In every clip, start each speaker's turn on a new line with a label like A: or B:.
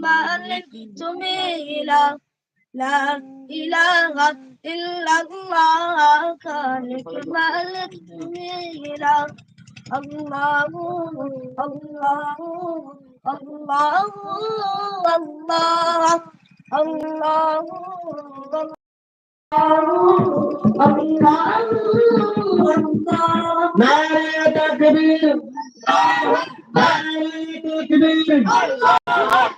A: مالك جميلا لا إله إلا الله خالق مالك جميلا الله الله الله الله الله
B: নারায় তকবীর নারায় তকবীর আল্লাহ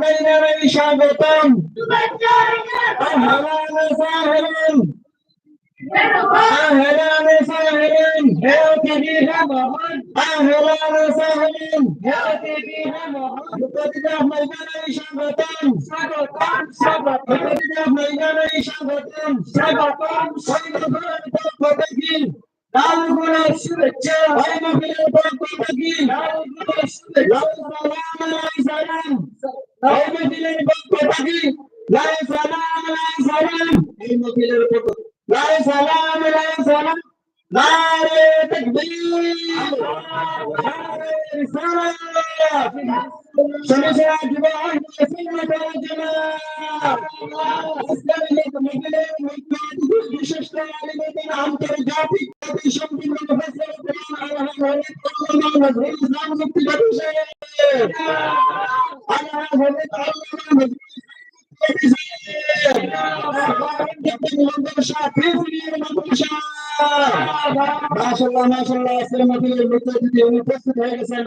B: సమ్మేళనానికి స్వాగతం హలాల సాహలం హలాల సాహలం హేతి
C: బిహ మొహమ్మద్
B: హలాల సాహలం
C: హేతి బిహ మొహమ్మద్
B: ముత్తదిద మైదానానికి స్వాగతం
C: స్వాగతం స్వాగతం
B: ముత్తదిద మైదానానికి స్వాగతం
C: స్వాగతం
B: స్వాగతం కోటకి
C: నాలుగు లక్షలు వచ్చే
B: ఐదు పిల్లలతో కోటకి
C: నాలుగు లక్షలు
B: సలాం এই মিছিলের পক্ষ থাকি লাই সালাম লাই সালাম এই মিছিলের পক্ষ লাই সালাম লাই সালাম নারে তাকবীর নারে রিসালাত সমাজে জীবন সুন্নাত ওয়াল জামাত ইসলামিক মিছিলের মুখ্য বিশিষ্ট আলিমদের আন্তর্জাতিক সম্পূর্ণ মুফাসসির আল্লাহগণ মজলিসান মুক্তিবাদী শে আল্লাহগণ মজলিসান মুক্তিবাদী শে আল্লাহগণ বক্তব্য নিবন্ধন সাথী প্রিয় মক্তশা মাশাআল্লাহ মাশাআল্লাহ মুসলিমদের মধ্যে যদি উপস্থিত হয়ে গেছেন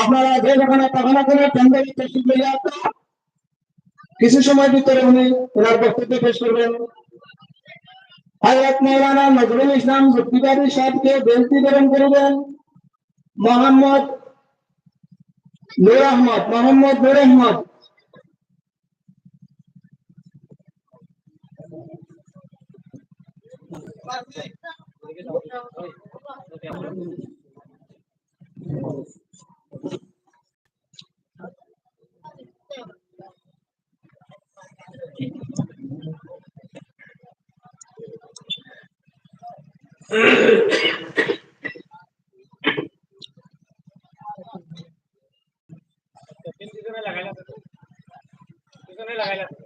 B: আপনারা যেন একটা ভুল করে প্যান্ডেল থেকে يطلع তো किसी समय भीतर उन्हें তার বক্তব্য পেশ করবেন আয়াত মাওলানা মজলিসান মুক্তিবাদী সবকে বিনীত বরণ করে নেন मोहम्मद नूर अहमद मोहम्मद नूर अहमद Thank
D: la galaxia.